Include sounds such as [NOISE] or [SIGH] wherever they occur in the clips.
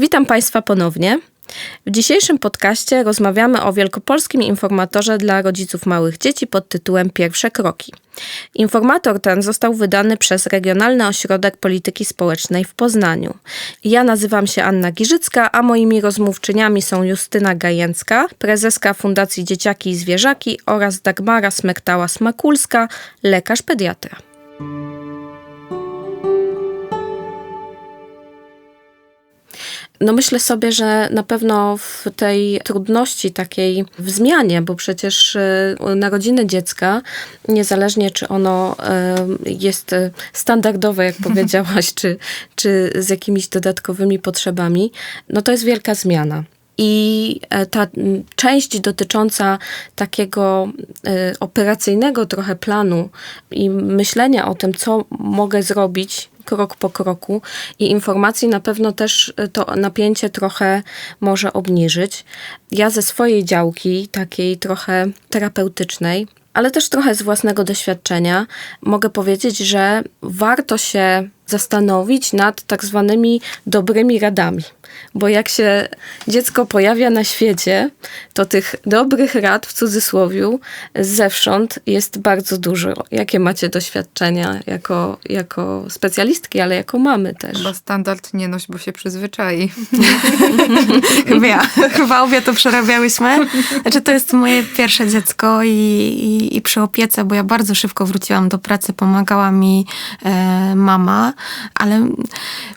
Witam Państwa ponownie. W dzisiejszym podcaście rozmawiamy o wielkopolskim informatorze dla rodziców małych dzieci pod tytułem Pierwsze kroki. Informator ten został wydany przez Regionalny Ośrodek Polityki Społecznej w Poznaniu. Ja nazywam się Anna Giżycka, a moimi rozmówczyniami są Justyna Gajęcka, prezeska Fundacji Dzieciaki i Zwierzaki oraz Dagmara Smektała-Smakulska, lekarz pediatra. No myślę sobie, że na pewno w tej trudności takiej w zmianie, bo przecież y, narodziny dziecka, niezależnie czy ono y, jest standardowe, jak [LAUGHS] powiedziałaś, czy, czy z jakimiś dodatkowymi potrzebami, no to jest wielka zmiana. I e, ta część dotycząca takiego operacyjnego trochę planu i myślenia o tym, co mogę zrobić krok po kroku i informacji na pewno też e, to napięcie trochę może obniżyć. Ja ze swojej działki, takiej trochę terapeutycznej, ale też trochę z własnego doświadczenia, mogę powiedzieć, że warto się zastanowić nad tak zwanymi dobrymi radami. Bo jak się dziecko pojawia na świecie, to tych dobrych rad w cudzysłowiu zewsząd jest bardzo dużo. Jakie macie doświadczenia jako, jako specjalistki, ale jako mamy też? Chyba standard nie noś, bo się przyzwyczai. [LAUGHS] chyba, chyba obie to przerabiałyśmy. Znaczy to jest moje pierwsze dziecko i, i, i przy opiece, bo ja bardzo szybko wróciłam do pracy, pomagała mi e, mama ale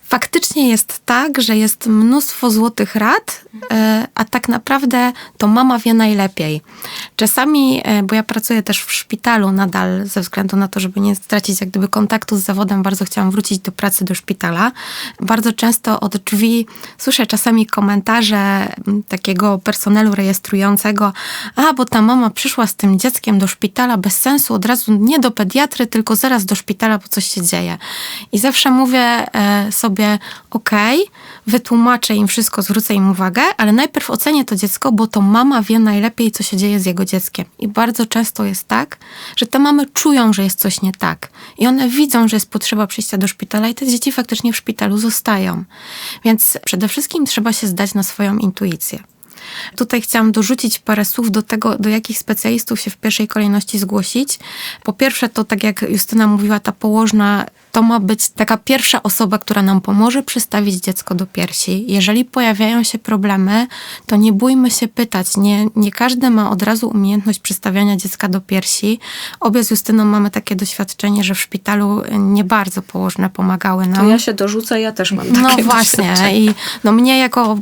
faktycznie jest tak, że jest mnóstwo złotych rad, e, a tak naprawdę to mama wie najlepiej. Czasami, e, bo ja pracuję też w szpitalu nadal, ze względu na to, żeby nie stracić jak gdyby kontaktu z zawodem, bardzo chciałam wrócić do pracy do szpitala. Bardzo często od drzwi słyszę czasami komentarze takiego personelu rejestrującego, a bo ta mama przyszła z tym dzieckiem do szpitala bez sensu, od razu nie do pediatry, tylko zaraz do szpitala, bo coś się dzieje. I zawsze mówię e, sobie, okej, okay, wytłumaczę im wszystko, zwrócę im uwagę, ale najpierw ocenię to dziecko, bo to mama wie najlepiej, co się dzieje z jego dzieckiem. I bardzo często jest tak, że te mamy czują, że jest coś nie tak. I one widzą, że jest potrzeba przyjścia do szpitala i te dzieci faktycznie w szpitalu zostają. Więc przede wszystkim trzeba się zdać na swoją intuicję. Tutaj chciałam dorzucić parę słów do tego, do jakich specjalistów się w pierwszej kolejności zgłosić. Po pierwsze, to tak jak Justyna mówiła, ta położna to ma być taka pierwsza osoba, która nam pomoże przystawić dziecko do piersi. Jeżeli pojawiają się problemy, to nie bójmy się pytać. Nie, nie każdy ma od razu umiejętność przystawiania dziecka do piersi. Obie z Justyną mamy takie doświadczenie, że w szpitalu nie bardzo położne pomagały nam. To ja się dorzucę, ja też mam takie No właśnie. I no mnie jako,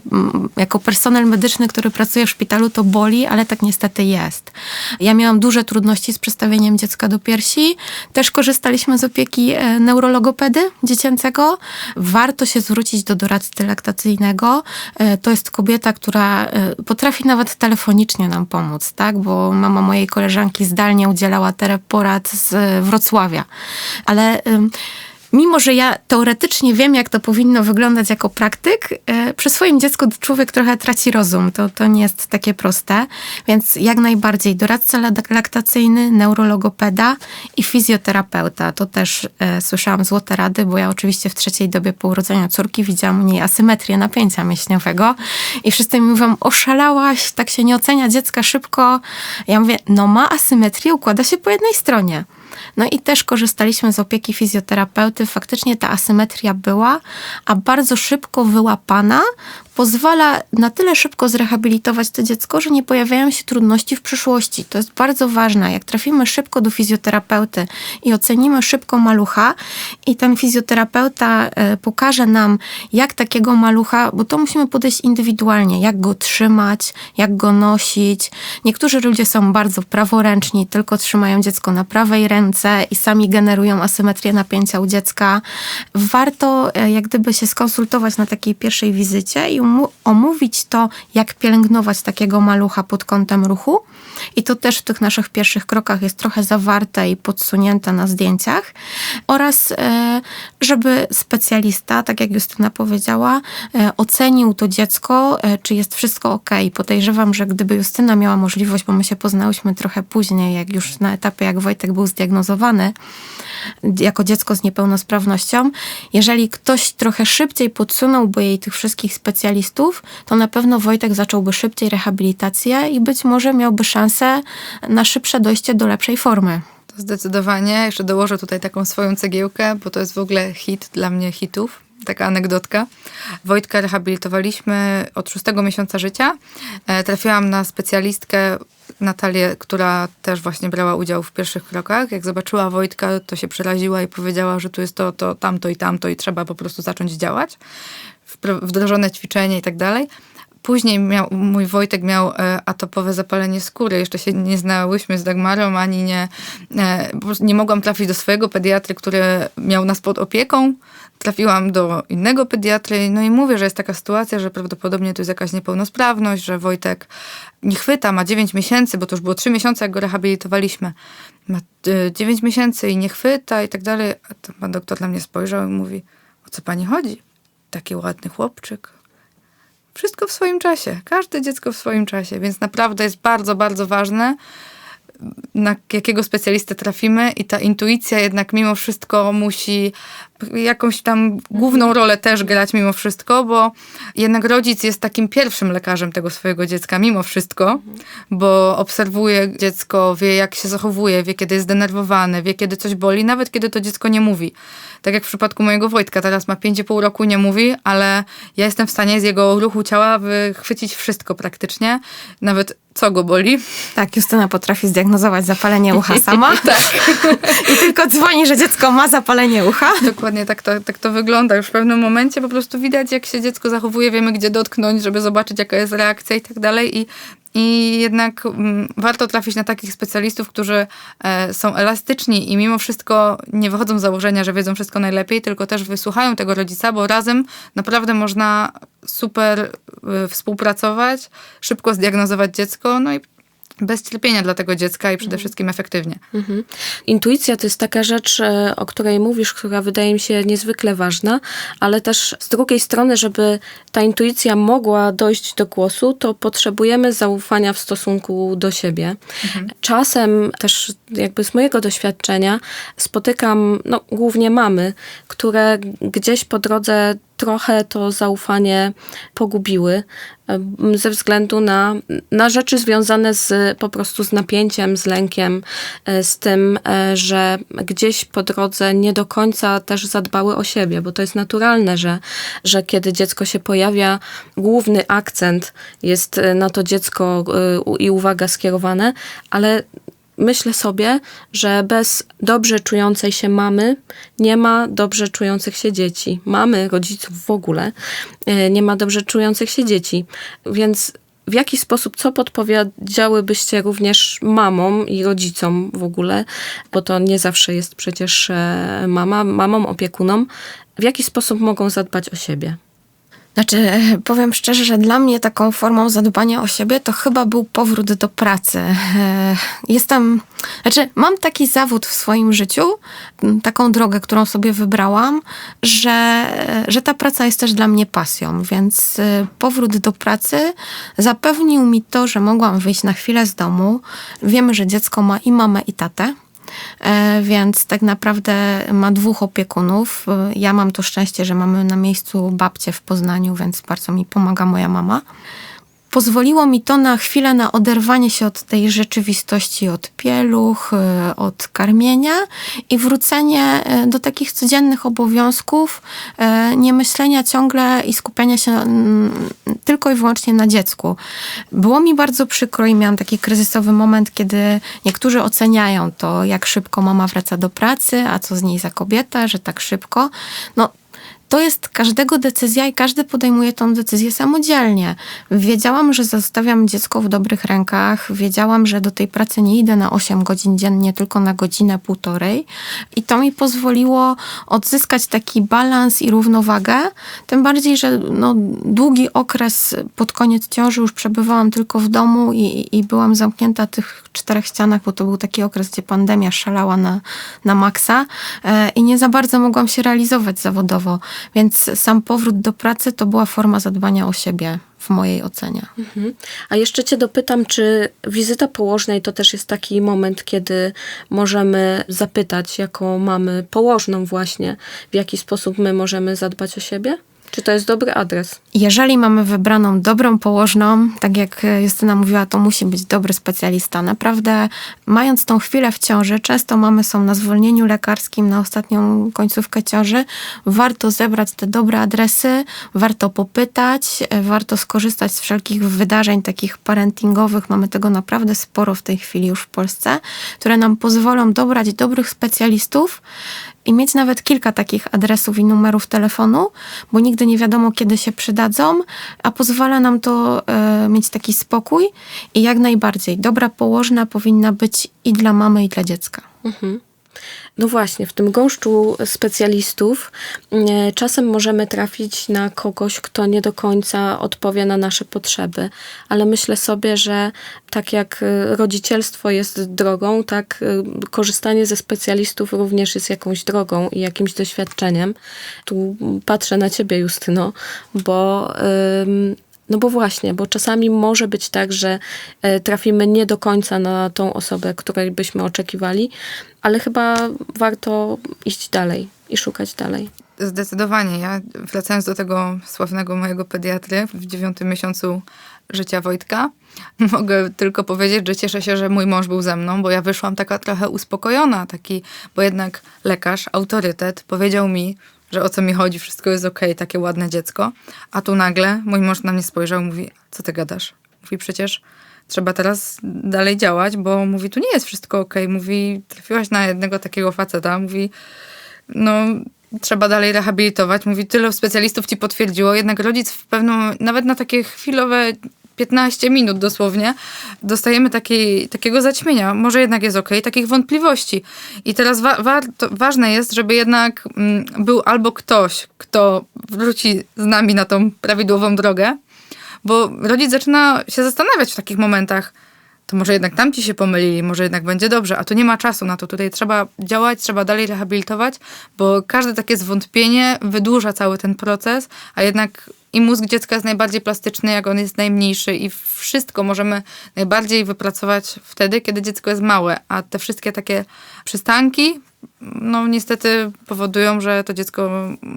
jako personel medyczny, który pracuje w szpitalu, to boli, ale tak niestety jest. Ja miałam duże trudności z przystawieniem dziecka do piersi. Też korzystaliśmy z opieki neurologicznej neurologopedy dziecięcego, warto się zwrócić do doradcy laktacyjnego. E, to jest kobieta, która e, potrafi nawet telefonicznie nam pomóc, tak? Bo mama mojej koleżanki zdalnie udzielała porad z Wrocławia. Ale mimo że ja teoretycznie wiem, jak to powinno wyglądać jako praktyk, e, przy swoim dziecku człowiek trochę traci rozum. To, to nie jest takie proste. Więc jak najbardziej doradca laktacyjny, neurologopeda i fizjoterapeuta. To też e, słyszałam złote rady, bo ja oczywiście w trzeciej dobie po urodzeniu córki widziałam u niej asymetrię napięcia mięśniowego i wszyscy mi mówią, oszalałaś, tak się nie ocenia dziecka szybko. Ja mówię, no ma asymetrię, układa się po jednej stronie. No i też korzystaliśmy z opieki fizjoterapeuty. Faktycznie ta asymetria była, a bardzo szybko wyłapana, pozwala na tyle szybko zrehabilitować to dziecko, że nie pojawiają się trudności w przyszłości. To jest bardzo ważne. Jak trafimy szybko do fizjoterapeuty i ocenimy szybko malucha i ten fizjoterapeuta e, pokaże nam, jak takiego malucha, bo to musimy podejść indywidualnie, jak go trzymać, jak go nosić. Niektórzy ludzie są bardzo praworęczni, tylko trzymają dziecko na prawej ręce i sami generują asymetrię napięcia u dziecka. Warto e, jak gdyby się skonsultować na takiej pierwszej wizycie i omówić to, jak pielęgnować takiego malucha pod kątem ruchu. I to też w tych naszych pierwszych krokach jest trochę zawarte i podsunięte na zdjęciach. Oraz, e, żeby specjalista, tak jak Justyna powiedziała, e, ocenił to dziecko, e, czy jest wszystko ok. Podejrzewam, że gdyby Justyna miała możliwość, bo my się poznałyśmy trochę później, jak już na etapie, jak Wojtek był zdiagnozowany, zdiagnozowany jako dziecko z niepełnosprawnością. Jeżeli ktoś trochę szybciej podsunąłby jej tych wszystkich specjalistów, to na pewno Wojtek zacząłby szybciej rehabilitację i być może miałby szansę na szybsze dojście do lepszej formy. To zdecydowanie. Jeszcze dołożę tutaj taką swoją cegiełkę, bo to jest w ogóle hit dla mnie hitów. Taka anegdotka. Wojtka rehabilitowaliśmy od szóstego miesiąca życia. E, Trafiłam na specjalistkę Natalię, która też właśnie brała udział w pierwszych krokach. Jak zobaczyła Wojtka, to się przeraziła i powiedziała, że tu jest to, to, tamto i tamto i trzeba po prostu zacząć działać. Wdrożone ćwiczenie i tak dalej. Później miał, mój Wojtek miał e, atopowe zapalenie skóry. Jeszcze się nie znałyśmy z Dagmarą, ani nie, e, nie mogłam trafić do swojego pediatry, który miał nas pod opieką. Trafiłam do innego pediatry, no i mówię, że jest taka sytuacja, że prawdopodobnie to jest jakaś niepełnosprawność, że Wojtek nie chwyta, ma 9 miesięcy, bo to już było 3 miesiące, jak go rehabilitowaliśmy. Ma e, 9 miesięcy i nie chwyta i tak dalej. A to pan doktor na mnie spojrzał i mówi, o co pani chodzi? Taki ładny chłopczyk. Wszystko w swoim czasie. Każde dziecko w swoim czasie. Więc naprawdę jest bardzo, bardzo ważne, na jakiego specjalistę trafimy i ta intuicja jednak mimo wszystko musi jakąś tam główną rolę też grać mimo wszystko, bo jednak rodzic jest takim pierwszym lekarzem tego swojego dziecka mimo wszystko, bo obserwuje dziecko, wie jak się zachowuje, wie kiedy jest zdenerwowane, wie kiedy coś boli, nawet kiedy to dziecko nie mówi. Tak jak w przypadku mojego Wojtka, teraz ma 5,5 roku, nie mówi, ale ja jestem w stanie z jego ruchu ciała wychwycić wszystko praktycznie, nawet co go boli. Tak, Justyna potrafi zdiagnozować zapalenie ucha sama. [LAUGHS] tak. I tylko dzwoni, że dziecko ma zapalenie ucha. Dokładnie tak to, tak to wygląda. Już w pewnym momencie po prostu widać, jak się dziecko zachowuje, wiemy, gdzie dotknąć, żeby zobaczyć, jaka jest reakcja i tak dalej. I, i jednak mm, warto trafić na takich specjalistów, którzy e, są elastyczni i mimo wszystko nie wychodzą z założenia, że wiedzą wszystko najlepiej, tylko też wysłuchają tego rodzica, bo razem naprawdę można super e, współpracować, szybko zdiagnozować dziecko, no i bez cierpienia dla tego dziecka i przede wszystkim efektywnie. Mhm. Intuicja to jest taka rzecz, e, o której mówisz, która wydaje mi się niezwykle ważna, ale też z drugiej strony, żeby ta intuicja mogła dojść do głosu, to potrzebujemy zaufania w stosunku do siebie. Czasem też jakby z mojego doświadczenia spotykam no, głównie mamy, które gdzieś po drodze trochę to zaufanie pogubiły ze względu na, na rzeczy związane z po prostu z napięciem, z lękiem, e, z tym, e, że gdzieś po drodze nie do końca też zadbały o siebie, bo to jest naturalne, że, że kiedy dziecko się pojawia, główny akcent jest e, na to dziecko i uwaga skierowane, ale myślę sobie, że bez dobrze czującej się mamy nie ma dobrze czujących się dzieci. Mamy, rodziców w ogóle, e, nie ma dobrze czujących się dzieci. Więc w jaki sposób, co podpowiedziałybyście również mamom i rodzicom w ogóle, bo to nie zawsze jest przecież e, mama, mamom, opiekunom, w jaki sposób mogą zadbać o siebie? Znaczy, powiem szczerze, że dla mnie taką formą zadbania o siebie to chyba był powrót do pracy. E, Jestem, znaczy, mam taki zawód w swoim życiu, taką drogę, którą sobie wybrałam, że, że ta praca jest też dla mnie pasją, więc e, powrót do pracy zapewnił mi to, że mogłam wyjść na chwilę z domu. Wiemy, że dziecko ma i mamę, i tatę. E, Więc tak naprawdę ma dwóch opiekunów. E, Ja mam to szczęście, że mamy na miejscu babcię w Poznaniu, więc bardzo mi pomaga moja mama. Pozwoliło mi to na chwilę na oderwanie się od tej rzeczywistości, od pieluch, e, od karmienia i wrócenie e, do takich codziennych obowiązków, e, nie myślenia ciągle i skupiania się mm, tylko i wyłącznie na dziecku. Było mi bardzo przykro i miałam taki kryzysowy moment, kiedy niektórzy oceniają to, jak szybko mama wraca do pracy, a co z niej za kobieta, że tak szybko. No, to jest każdego decyzja i każdy podejmuje tą decyzję samodzielnie. Wiedziałam, że zostawiam dziecko w dobrych rękach, wiedziałam, że do tej pracy nie idę na 8 godzin dziennie, tylko na godzinę, półtorej. I to mi pozwoliło odzyskać taki balans i równowagę. Tym bardziej, że no, długi okres pod koniec ciąży już przebywałam tylko w domu i, i byłam zamknięta w tych czterech ścianach, bo to był taki okres, gdzie pandemia szalała na, na maksa e, i nie za bardzo mogłam się realizować zawodowo. Więc sam powrót do pracy to była forma zadbania o siebie w mojej ocenie. Mhm. A jeszcze Cię dopytam, czy wizyta położnej to też jest taki moment, kiedy możemy zapytać, jaką mamy położną właśnie, w jaki sposób my możemy zadbać o siebie? Czy to jest dobry adres? Jeżeli mamy wybraną dobrą położną, tak jak Justyna mówiła, to musi być dobry specjalista. Naprawdę, mając tą chwilę w ciąży, często mamy są na zwolnieniu lekarskim na ostatnią końcówkę ciąży, warto zebrać te dobre adresy, warto popytać, e, warto skorzystać z wszelkich wydarzeń takich parentingowych. Mamy tego naprawdę sporo w tej chwili już w Polsce, które nam pozwolą dobrać dobrych specjalistów i mieć nawet kilka takich adresów i numerów telefonu, bo nigdy nie wiadomo, kiedy się przydadzą, a pozwala nam to e, mieć taki spokój i jak najbardziej dobra położna powinna być i dla mamy, i dla dziecka. Mhm. No właśnie, w tym gąszczu specjalistów e, czasem możemy trafić na kogoś, kto nie do końca odpowie na nasze potrzeby, ale myślę sobie, że tak jak e, rodzicielstwo jest drogą, tak e, korzystanie ze specjalistów również jest jakąś drogą i jakimś doświadczeniem. Tu patrzę na ciebie, Justyno, bo. ym, no bo właśnie, bo czasami może być tak, że e, trafimy nie do końca na tą osobę, której byśmy oczekiwali, ale chyba warto iść dalej i szukać dalej. Zdecydowanie. Ja wracając do tego sławnego mojego pediatry w dziewiątym miesiącu życia Wojtka, [LAUGHS] mogę tylko powiedzieć, że cieszę się, że mój mąż był ze mną, bo ja wyszłam taka trochę uspokojona, taki, bo jednak lekarz, autorytet powiedział mi, że o co mi chodzi, wszystko jest okej, takie ładne dziecko. A tu nagle mój mąż na mnie spojrzał i mówi, co ty gadasz? Mówi, przecież trzeba teraz dalej działać, bo mówi, tu nie jest wszystko okej. Mówi, trafiłaś na jednego takiego faceta. Mówi, no trzeba dalej rehabilitować. Mówi, tyle specjalistów ci potwierdziło, jednak rodzic w pewnym, nawet na takie chwilowe 15 minut dosłownie, dostajemy takiego zaćmienia. Może jednak jest okej, takich wątpliwości. I teraz wa- warto, ważne jest, żeby jednak mm, był albo ktoś, kto wróci z nami na tą prawidłową drogę, bo rodzic zaczyna się zastanawiać w takich momentach, to może jednak tamci się pomylili, może jednak będzie dobrze, a tu nie ma czasu na to. Tutaj trzeba działać, trzeba dalej rehabilitować, bo każde takie zwątpienie wydłuża cały ten proces, a jednak i mózg dziecka jest najbardziej plastyczny, jak on jest najmniejszy. I wszystko możemy najbardziej wypracować wtedy, kiedy dziecko jest małe, a te wszystkie takie przystanki, no niestety powodują, że to dziecko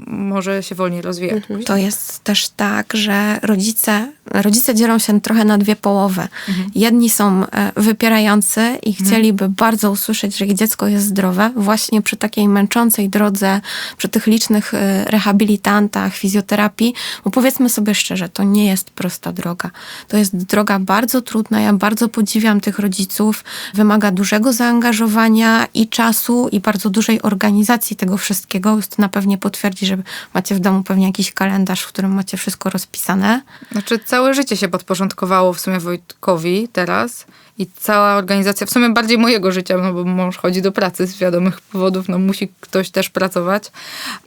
może się wolniej rozwijać. To jest też tak, że rodzice, rodzice dzielą się trochę na dwie połowy. Jedni są e, wypierający i chcieliby bardzo usłyszeć, że ich dziecko jest zdrowe, właśnie przy takiej męczącej drodze, przy tych licznych e, rehabilitantach, fizjoterapii, bo powiedzmy sobie szczerze, to nie jest prosta droga. To jest droga bardzo trudna. Ja bardzo podziwiam tych rodziców. Wymaga dużego zaangażowania i czasu, i bardzo dużej organizacji tego wszystkiego. Justyna pewnie potwierdzi, że macie w domu pewnie jakiś kalendarz, w którym macie wszystko rozpisane. Znaczy, całe życie się podporządkowało w sumie Wojtkowi teraz i cała organizacja, w sumie bardziej mojego życia, no bo mąż chodzi do pracy z wiadomych powodów, no musi ktoś też pracować.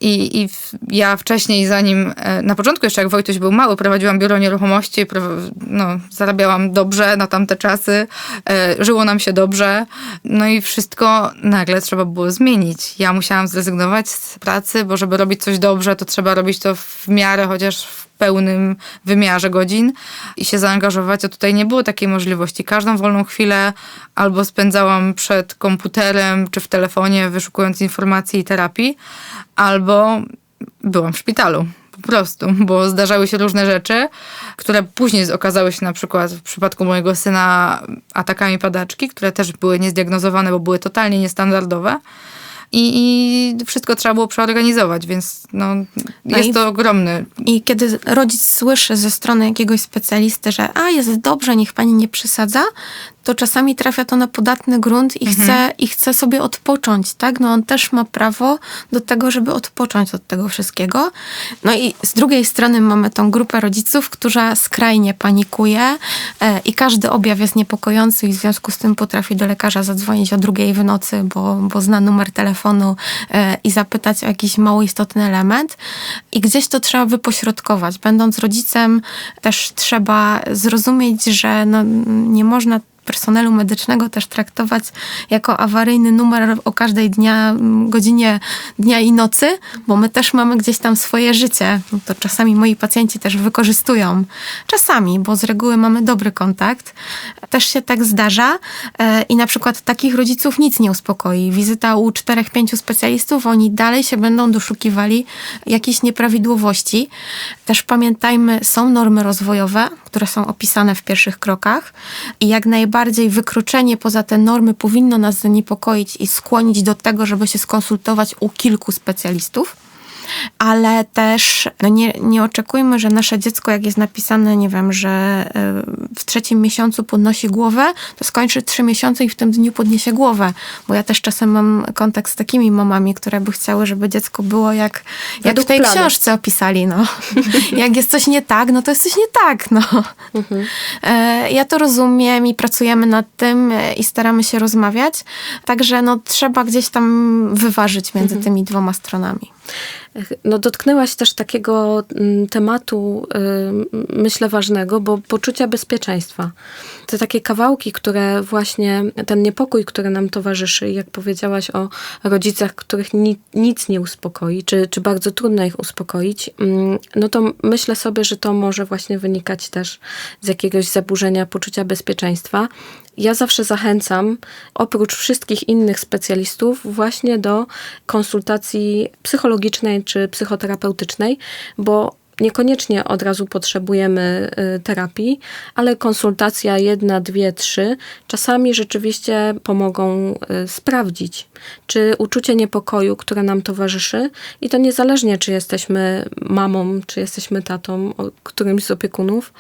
I, i ja wcześniej, zanim, e, na początku jeszcze jak Wojtuś był mały, prowadziłam biuro nieruchomości, no, zarabiałam dobrze na tamte czasy, e, żyło nam się dobrze, no i wszystko nagle trzeba było zmienić. Ja musiałam zrezygnować z pracy, bo żeby robić coś dobrze, to trzeba robić to w miarę, chociaż w pełnym wymiarze godzin i się zaangażować, a tutaj nie było takiej możliwości. Każdą wolną chwilę albo spędzałam przed komputerem czy w telefonie, wyszukując informacji i terapii, albo byłam w szpitalu. Po prostu, bo zdarzały się różne rzeczy, które później okazały się na przykład w przypadku mojego syna atakami padaczki, które też były niezdiagnozowane, bo były totalnie niestandardowe. I, I wszystko trzeba było przeorganizować, więc no, No jest to ogromny I kiedy rodzic słyszy ze strony jakiegoś specjalisty, że a jest dobrze, niech pani nie przysadza, to czasami trafia to na podatny grunt i, chce, i chce sobie odpocząć, tak? No on też ma prawo do tego, żeby odpocząć od tego wszystkiego. No i z drugiej strony mamy tą grupę rodziców, która skrajnie panikuje e, i każdy objaw jest niepokojący i w związku z tym potrafi do lekarza zadzwonić o drugiej w nocy, bo, bo zna numer telefonu e, i zapytać o jakiś mało istotny element. I gdzieś to trzeba wypośrodkować. Będąc rodzicem też trzeba zrozumieć, że no, nie można personelu medycznego też traktować jako awaryjny numer o każdej dnia, godzinie dnia i nocy, bo my też mamy gdzieś tam swoje życie. To czasami moi pacjenci też wykorzystują. Czasami, bo z reguły mamy dobry kontakt. Też się tak zdarza e, i na przykład takich rodziców nic nie uspokoi. Wizyta u czterech, pięciu specjalistów, oni dalej się będą doszukiwali jakichś nieprawidłowości. Też pamiętajmy, są normy rozwojowe, które są opisane w pierwszych krokach i jak najbardziej wykroczenie poza te normy powinno nas zaniepokoić i skłonić do tego, żeby się skonsultować u kilku specjalistów ale też no nie, nie oczekujmy, że nasze dziecko, jak jest napisane, nie wiem, że y, w trzecim miesiącu podnosi głowę, to skończy trzy miesiące i w tym dniu podniesie głowę. Bo ja też czasem mam kontakt z takimi mamami, które by chciały, żeby dziecko było jak, jak w tej planu. książce opisali. No. [LAUGHS] jak jest coś nie tak, no to jest coś nie tak. No. E, Ja to rozumiem i pracujemy nad tym e, i staramy się rozmawiać. Także no, trzeba gdzieś tam wyważyć między tymi dwoma stronami. No, dotknęłaś też takiego mm, tematu, y, myślę, ważnego, bo poczucia bezpieczeństwa. Te takie kawałki, które właśnie, ten niepokój, który nam towarzyszy, jak powiedziałaś o rodzicach, których ni, nic nie uspokoi, czy, czy bardzo trudno ich uspokoić, mm, no to myślę sobie, że to może właśnie wynikać też z jakiegoś zaburzenia poczucia bezpieczeństwa. Ja zawsze zachęcam, oprócz wszystkich innych specjalistów, właśnie do konsultacji psychologicznej czy psychoterapeutycznej, bo niekoniecznie od razu potrzebujemy y, terapii, ale konsultacja jedna, dwie, trzy czasami rzeczywiście pomogą y, sprawdzić, czy uczucie niepokoju, które nam towarzyszy, i to niezależnie, czy jesteśmy mamą, czy jesteśmy tatą, którymś z opiekunów,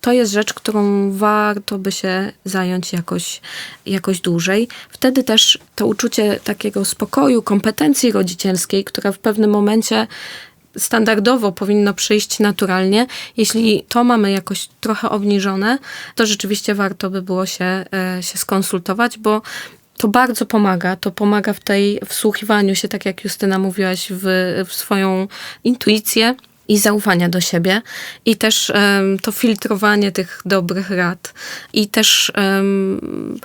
to jest rzecz, którą warto by się zająć jakoś, jakoś dłużej. Wtedy też to uczucie takiego spokoju, kompetencji rodzicielskiej, która w pewnym momencie standardowo powinno przyjść naturalnie. Jeśli to mamy jakoś trochę obniżone, to rzeczywiście warto by było się, e, się skonsultować, bo to bardzo pomaga. To pomaga w tej wsłuchiwaniu się, tak jak Justyna mówiłaś, w, w swoją intuicję i zaufania do siebie i też em, to filtrowanie tych dobrych rad i też em,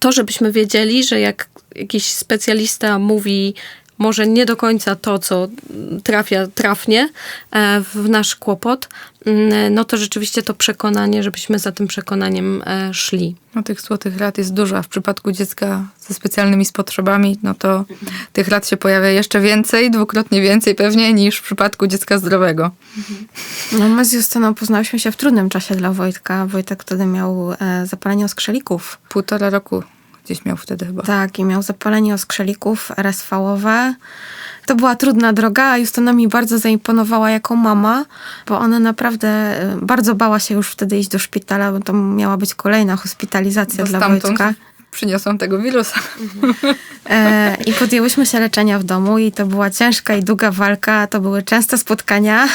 to, żebyśmy wiedzieli, że jak jakiś specjalista mówi może nie do końca to, co trafia trafnie e, w nasz kłopot, mm, no to rzeczywiście to przekonanie, żebyśmy za tym przekonaniem e, szli. No, tych złotych rad jest dużo, a w przypadku dziecka ze specjalnymi potrzebami, no to tych rad się pojawia jeszcze więcej, dwukrotnie więcej pewnie niż w przypadku dziecka zdrowego. No, my z Justyną poznałyśmy się w trudnym czasie dla Wojtka. Wojtek wtedy miał e, zapalenie oskrzelików. Półtora roku gdzieś miał wtedy chyba. Tak, i miał zapalenie oskrzelików RSV-owe. To była trudna droga, a Justyna mi bardzo zaimponowała jako mama, bo ona naprawdę e, bardzo bała się już wtedy iść do szpitala, bo to miała być kolejna hospitalizacja Bo dla stamtąd Wojtka. przyniosłam tego wirusa. E, I podjęłyśmy się leczenia w domu i to była ciężka i długa walka, to były częste spotkania,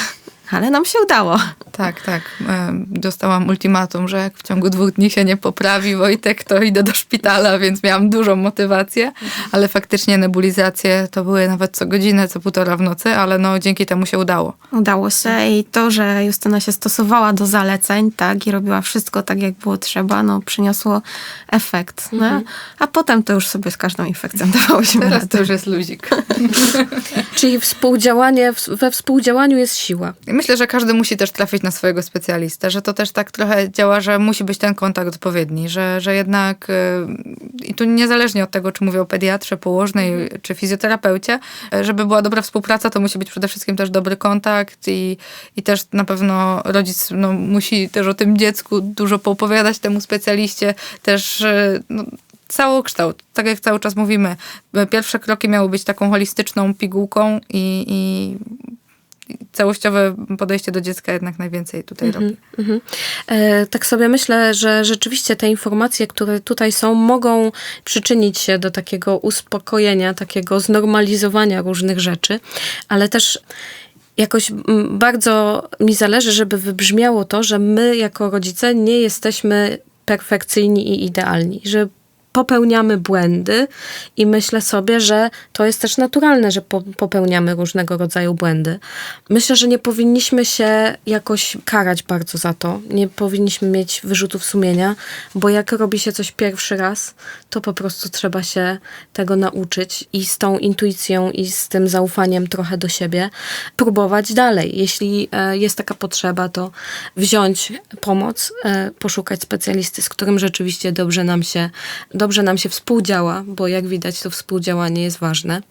ale nam się udało. Tak, tak. E, Dostałam ultimatum, że jak w ciągu dwóch dni się nie poprawi Wojtek, to idę do szpitala, więc miałam dużą motywację, ale faktycznie nebulizacje to były nawet co godzinę, co półtora w nocy, ale no dzięki temu się udało. Udało się i to, że Justyna się stosowała do zaleceń, tak, i robiła wszystko tak, jak było trzeba, no przyniosło efekt. No? A potem to już sobie z każdą infekcją dawałyśmy Teraz radę. to już jest luzik. [LAUGHS] [LAUGHS] Czyli współdziałanie, we współdziałaniu jest siła. Myślę, że każdy musi też trafić na swojego specjalistę, że to też tak trochę działa, że musi być ten kontakt odpowiedni, że, że jednak y, i tu niezależnie od tego, czy mówię o pediatrze, położnej czy fizjoterapeucie, y, żeby była dobra współpraca, to musi być przede wszystkim też dobry kontakt i, i też na pewno rodzic no, musi też o tym dziecku dużo poopowiadać temu specjaliście, też y, no, całokształt, tak jak cały czas mówimy. Pierwsze kroki miały być taką holistyczną pigułką i, i całościowe podejście do dziecka jednak najwięcej tutaj robi. Mhm. E, tak sobie myślę, że rzeczywiście te informacje, które tutaj są, mogą przyczynić się do takiego uspokojenia, takiego znormalizowania różnych rzeczy, ale też jakoś mm, bardzo mi zależy, żeby wybrzmiało to, że my jako rodzice nie jesteśmy perfekcyjni i idealni, że popełniamy błędy i myślę sobie, że to jest też naturalne, że po, popełniamy różnego rodzaju błędy. Myślę, że nie powinniśmy się jakoś karać bardzo za to. Nie powinniśmy mieć wyrzutów sumienia, bo jak robi się coś pierwszy raz, to po prostu trzeba się tego nauczyć i z tą intuicją i z tym zaufaniem trochę do siebie próbować dalej. Jeśli e, jest taka potrzeba, to wziąć pomoc, e, poszukać specjalisty, z którym rzeczywiście dobrze nam się, dobrze nam się współdziała, bo jak widać, to współdziałanie jest ważne.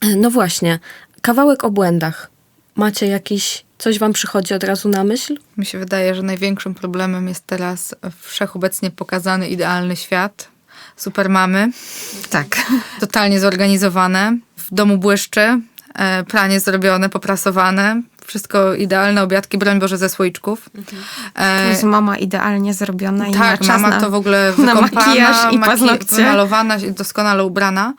E, No właśnie, kawałek o błędach. Macie jakiś, coś wam przychodzi od razu na myśl? Mi się wydaje, że największym problemem jest teraz wszechobecnie pokazany idealny świat. Supermamy, Tak. totalnie zorganizowane. W domu błyszczy, e, pranie zrobione, poprasowane. Wszystko idealne, obiadki, broń Boże, ze słoiczków. E, To jest mama idealnie zrobiona i tak, mama na, to w ogóle [LAUGHS] na wykąpana, makijaż i paznokcie. wymalowana, doskonale ubrana.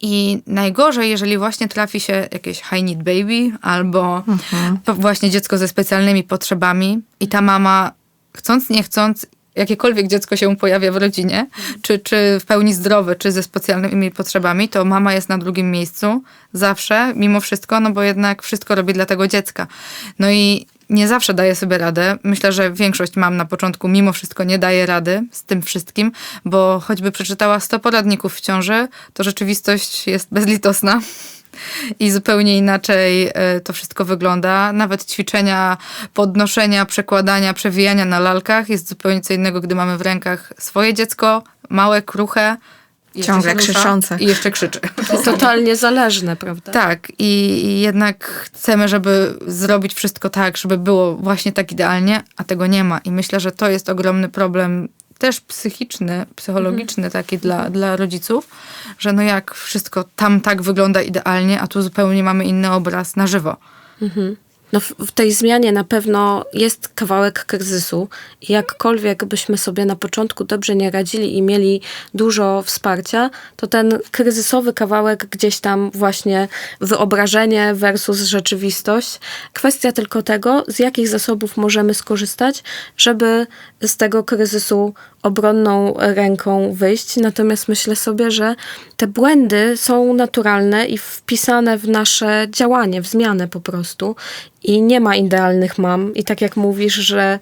I najgorzej, jeżeli właśnie trafi się jakieś high need baby albo Mhm. właśnie dziecko ze specjalnymi potrzebami i ta mama chcąc, nie chcąc, jakiekolwiek dziecko się pojawia w rodzinie, czy, czy w pełni zdrowe, czy ze specjalnymi potrzebami, to mama jest na drugim miejscu zawsze, mimo wszystko, no bo jednak wszystko robi dla tego dziecka. No i nie zawsze daje sobie radę. Myślę, że większość mam na początku mimo wszystko nie daje rady z tym wszystkim, bo choćby przeczytała 100 poradników w ciąży, to rzeczywistość jest bezlitosna. I zupełnie inaczej e, to wszystko wygląda. Nawet ćwiczenia podnoszenia, przekładania, przewijania na lalkach jest zupełnie co innego, gdy mamy w rękach swoje dziecko, małe, kruche. Ciągle krzyczące. I jeszcze krzyczy. [LAUGHS] Totalnie zależne, prawda? Tak, i jednak chcemy, żeby zrobić wszystko tak, żeby było właśnie tak idealnie, a tego nie ma. I myślę, że to jest ogromny problem też psychiczny, psychologiczny taki dla, dla rodziców, że no jak wszystko tam tak wygląda idealnie, a tu zupełnie mamy inny obraz na żywo. No w, tej zmianie na pewno jest kawałek kryzysu jakkolwiek byśmy sobie na początku dobrze nie radzili i mieli dużo wsparcia, to ten kryzysowy kawałek gdzieś tam właśnie wyobrażenie versus rzeczywistość. Kwestia tylko tego, z jakich zasobów możemy skorzystać, żeby z tego kryzysu obronną ręką wyjść. Natomiast myślę sobie, że te błędy są naturalne i wpisane w nasze działanie, w zmianę po prostu. I nie ma idealnych mam. I tak jak mówisz, że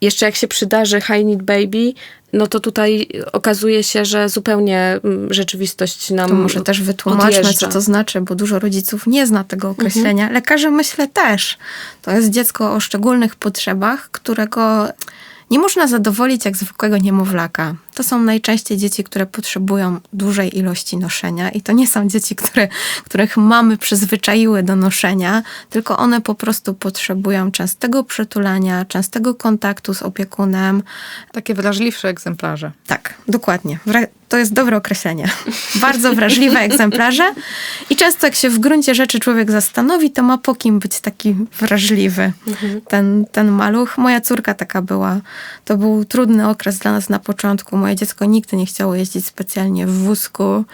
jeszcze jak się przydarzy High Need Baby, no to tutaj okazuje się, że zupełnie mm, rzeczywistość nam To może też wytłumaczmy, odjeżdża. co to znaczy, bo dużo rodziców nie zna tego określenia. Mhm. Lekarze myślę też. To jest dziecko o szczególnych potrzebach, którego nie można zadowolić jak zwykłego niemowlaka. To są najczęściej dzieci, które potrzebują dużej ilości noszenia i to nie są dzieci, które, których mamy przyzwyczaiły do noszenia, tylko one po prostu potrzebują częstego przytulania, częstego kontaktu z opiekunem, Takie wrażliwsze egzemplarze. tak, dokładnie. To jest dobre określenie. [LAUGHS] Bardzo wrażliwe egzemplarze. I często jak się w gruncie rzeczy człowiek zastanowi, to ma po kim być taki wrażliwy. Ten, ten maluch. Moja córka taka była. To był trudny okres dla nas na początku. Moje dziecko nigdy nie chciało jeździć specjalnie w wózku.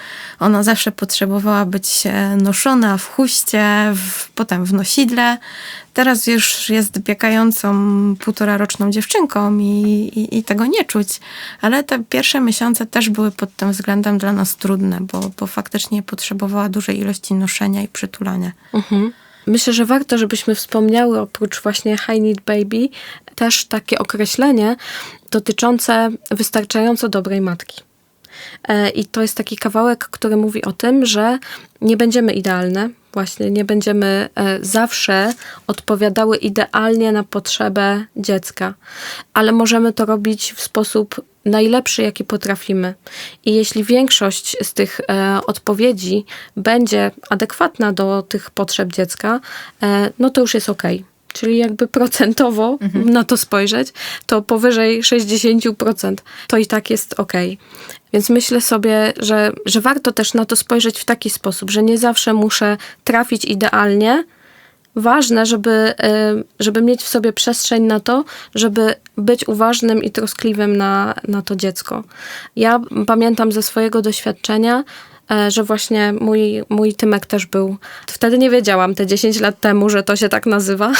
Ona zawsze potrzebowała być e, noszona w chuście, w, potem w nosidle. Teraz już jest biegającą półtora roczną dziewczynką i, i, i tego nie czuć. Ale te pierwsze miesiące też były pod tym względem dla nas trudne, bo, bo faktycznie potrzebowała dużej ilości noszenia i przytulania. Mhm. Myślę, że warto, żebyśmy wspomniały oprócz właśnie High Need Baby też takie określenie dotyczące wystarczająco dobrej matki. E, I to jest taki kawałek, który mówi o tym, że nie będziemy idealne, właśnie nie będziemy e, zawsze odpowiadały idealnie na potrzebę dziecka, ale możemy to robić w sposób najlepszy, jaki potrafimy. I jeśli większość z tych e, odpowiedzi będzie adekwatna do tych potrzeb dziecka, e, no to już jest ok. Czyli jakby procentowo na to spojrzeć, to powyżej 60% to i tak jest ok. Więc myślę sobie, że, że warto też na to spojrzeć w taki sposób, że nie zawsze muszę trafić idealnie. Ważne, żeby, y, żeby mieć w sobie przestrzeń na to, żeby być uważnym i troskliwym na, na to dziecko. Ja pamiętam ze swojego doświadczenia, że właśnie mój, mój Tymek też był. Wtedy nie wiedziałam, te 10 lat temu, że to się tak nazywa,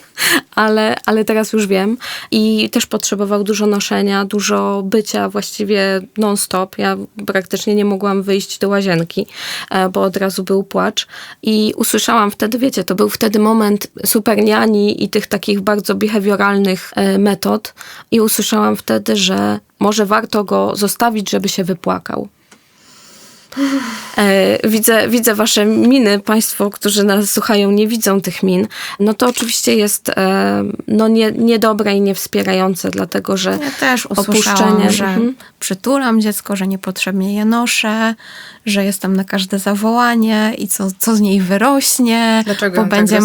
[LAUGHS] ale, ale teraz już wiem. I też potrzebował dużo noszenia, dużo bycia właściwie non-stop. Ja praktycznie nie mogłam wyjść do łazienki, e, bo od razu był płacz. I usłyszałam wtedy, wiecie, to był wtedy moment superniani i tych takich bardzo behawioralnych e, metod. I usłyszałam wtedy, że może warto go zostawić, żeby się wypłakał. E, widzę, widzę wasze miny, państwo, którzy nas słuchają, nie widzą tych min. No to oczywiście jest e, no nie, niedobre i niewspierające, dlatego że Ja też opuszczenie, usłyszałam, że mhm. przytulam dziecko, że niepotrzebnie je noszę, że jestem na każde zawołanie i co, co z niej wyrośnie. Dlaczego bo będzie,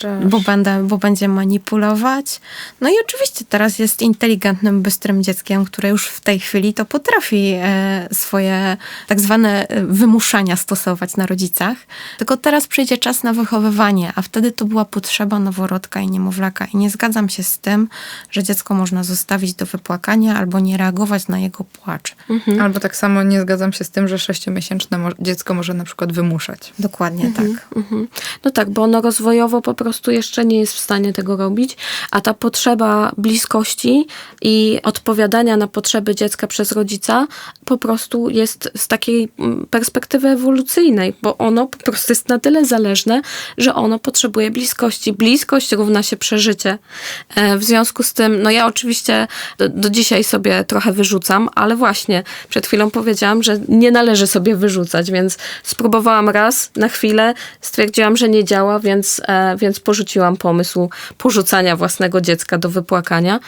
tak bo, będę, bo będzie manipulować. No i oczywiście teraz jest inteligentnym, bystrym dzieckiem, które już w tej chwili to potrafi e, swoje tak zwane e, wymuszania stosować na rodzicach. Tylko teraz przyjdzie czas na wychowywanie, a wtedy to była potrzeba noworodka i niemowlaka. I nie zgadzam się z tym, że dziecko można zostawić do wypłakania albo nie reagować na jego płacz. Albo tak samo nie zgadzam się z tym, że sześciomiesięczne mo- dziecko może na przykład wymuszać. Dokładnie tak. Mhm. No tak, bo ono rozwojowo po prostu jeszcze nie jest w stanie tego robić, a ta potrzeba bliskości i odpowiadania na potrzeby dziecka przez rodzica po prostu jest z takiej mm, perspektywy ewolucyjnej, bo ono po prostu jest na tyle zależne, że ono potrzebuje bliskości. Bliskość równa się przeżycie. E, W związku z tym, no ja oczywiście do, do dzisiaj sobie trochę wyrzucam, ale właśnie przed chwilą powiedziałam, że nie należy sobie wyrzucać, więc spróbowałam raz na chwilę, stwierdziłam, że nie działa, więc, e, więc porzuciłam pomysł porzucania własnego dziecka do wypłakania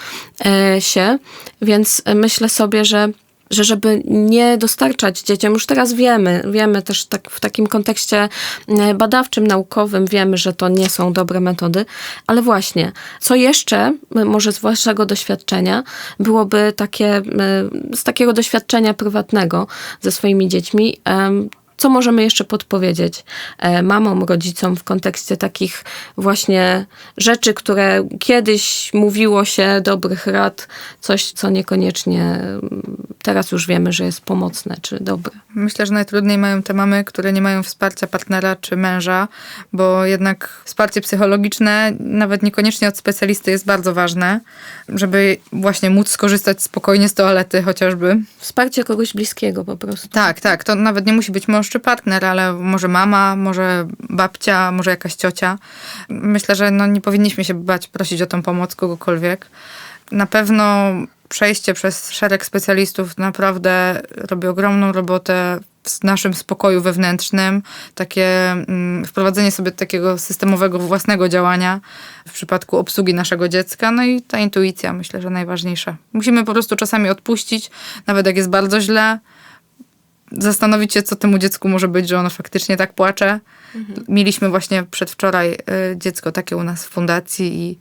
e, się, więc myślę sobie, że że żeby nie dostarczać dzieciom, już teraz wiemy, wiemy też tak w takim kontekście e, badawczym, naukowym, wiemy, że to nie są dobre metody, ale właśnie, co jeszcze, może z waszego doświadczenia, byłoby takie, z takiego doświadczenia prywatnego ze swoimi dziećmi, co możemy jeszcze podpowiedzieć e, mamom, rodzicom w kontekście takich właśnie rzeczy, które kiedyś mówiło się, dobrych rad, coś, co niekoniecznie mm, teraz już wiemy, że jest pomocne czy dobre. Myślę, że najtrudniej mają te mamy, które nie mają wsparcia partnera czy męża, bo jednak wsparcie psychologiczne, nawet niekoniecznie od specjalisty, jest bardzo ważne, żeby właśnie móc skorzystać spokojnie z toalety chociażby. Wsparcie kogoś bliskiego po prostu. Tak, tak. To nawet nie musi być mąż czy partner, ale może mama, może babcia, może jakaś ciocia. Myślę, że no nie powinniśmy się bać prosić o tą pomoc kogokolwiek. Na pewno przejście przez szereg specjalistów naprawdę robi ogromną robotę w naszym spokoju wewnętrznym, takie mm, wprowadzenie sobie takiego systemowego własnego działania w przypadku obsługi naszego dziecka, no i ta intuicja myślę, że najważniejsza. Musimy po prostu czasami odpuścić, nawet jak jest bardzo źle, zastanowić się, co temu dziecku może być, że ono faktycznie tak płacze. Mieliśmy właśnie przedwczoraj y, dziecko takie u nas w fundacji i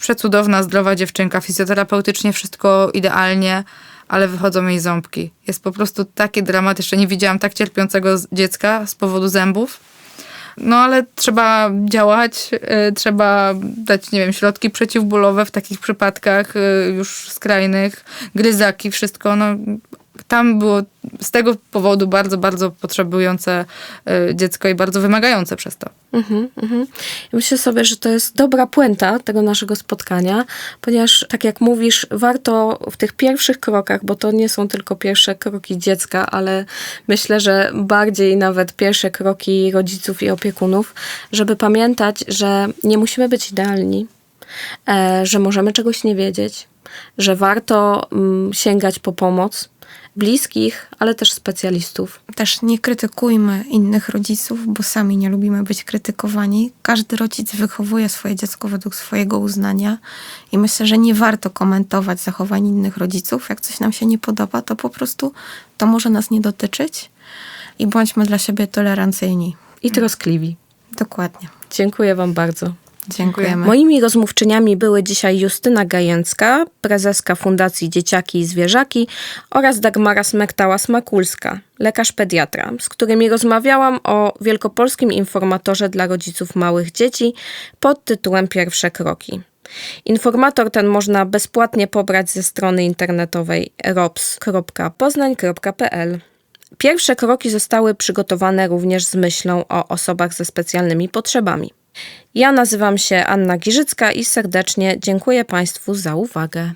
przecudowna, zdrowa dziewczynka, fizjoterapeutycznie wszystko idealnie, ale wychodzą jej ząbki. Jest po prostu taki dramat. Jeszcze nie widziałam tak cierpiącego dziecka z powodu zębów. No ale trzeba działać, y, trzeba dać, nie wiem, środki przeciwbólowe w takich przypadkach y, już skrajnych, gryzaki, wszystko. No, tam było z tego powodu bardzo, bardzo potrzebujące y, dziecko i bardzo wymagające przez to. Mhm, mhm. Myślę sobie, że to jest dobra puenta tego naszego spotkania, ponieważ tak jak mówisz, warto w tych pierwszych krokach, bo to nie są tylko pierwsze kroki dziecka, ale myślę, że bardziej nawet pierwsze kroki rodziców i opiekunów, żeby pamiętać, że nie musimy być idealni, e, że możemy czegoś nie wiedzieć, że warto mm, sięgać po pomoc bliskich, ale też specjalistów. Też nie krytykujmy innych rodziców, bo sami nie lubimy być krytykowani. Każdy rodzic wychowuje swoje dziecko według swojego uznania i myślę, że nie warto komentować zachowań innych rodziców. Jak coś nam się nie podoba, to po prostu to może nas nie dotyczyć i bądźmy dla siebie tolerancyjni. I troskliwi. Dokładnie. Dziękuję Wam bardzo. Dziękujemy. Moimi rozmówczyniami były dzisiaj Justyna Gajęcka, prezeska Fundacji Dzieciaki i Zwierzaki oraz Dagmara Smektała-Smakulska, lekarz pediatra, z którymi rozmawiałam o wielkopolskim informatorze dla rodziców małych dzieci pod tytułem Pierwsze kroki. Informator ten można bezpłatnie pobrać ze strony internetowej rops.poznań.pl. Pierwsze kroki zostały przygotowane również z myślą o osobach ze specjalnymi potrzebami. Ja nazywam się Anna Giżycka i serdecznie dziękuję Państwu za uwagę.